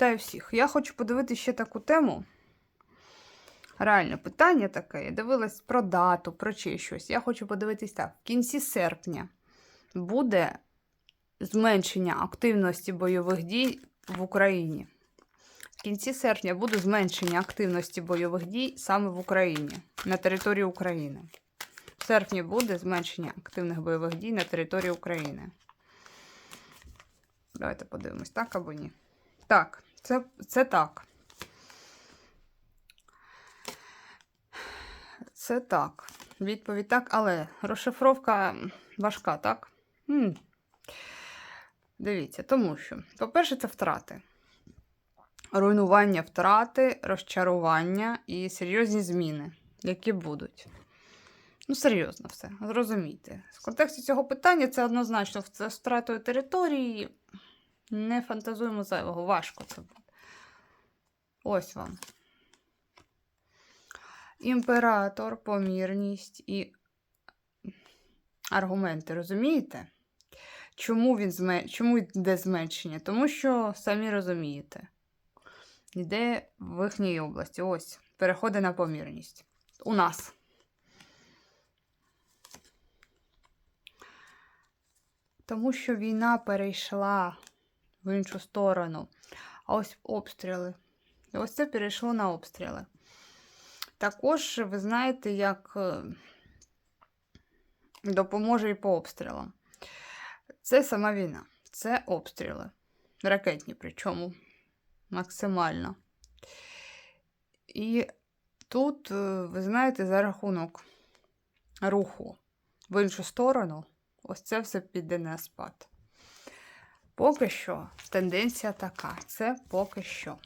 Вітаю всіх. Я хочу подивитися ще таку тему. Реальне питання таке. Я дивилась про дату, про чи щось. Я хочу подивитись так. В кінці серпня буде зменшення активності бойових дій в Україні. В кінці серпня буде зменшення активності бойових дій саме в Україні, на території України. В серпні буде зменшення активних бойових дій на території України. Давайте подивимось, так або ні. Так, це, це так. Це так. Відповідь так, але розшифровка важка, так? М. Дивіться, тому що, по-перше, це втрати. Руйнування втрати, розчарування і серйозні зміни, які будуть. Ну, серйозно все, зрозумійте. В контексті цього питання це однозначно це втратою території. Не фантазуємо зайвого, важко це буде. Ось вам. Імператор, помірність і аргументи, розумієте? Чому він зме... Чому йде зменшення? Тому що самі розумієте. Йде в їхній області. Ось, переходи на помірність. У нас. Тому що війна перейшла в іншу сторону. А ось обстріли. І ось це перейшло на обстріли. Також, ви знаєте, як е, допоможе і по обстрілам. Це сама війна, це обстріли. Ракетні, причому максимально. І тут, е, ви знаєте, за рахунок руху в іншу сторону, ось це все піде на спад. Поки що тенденція така. Це поки що.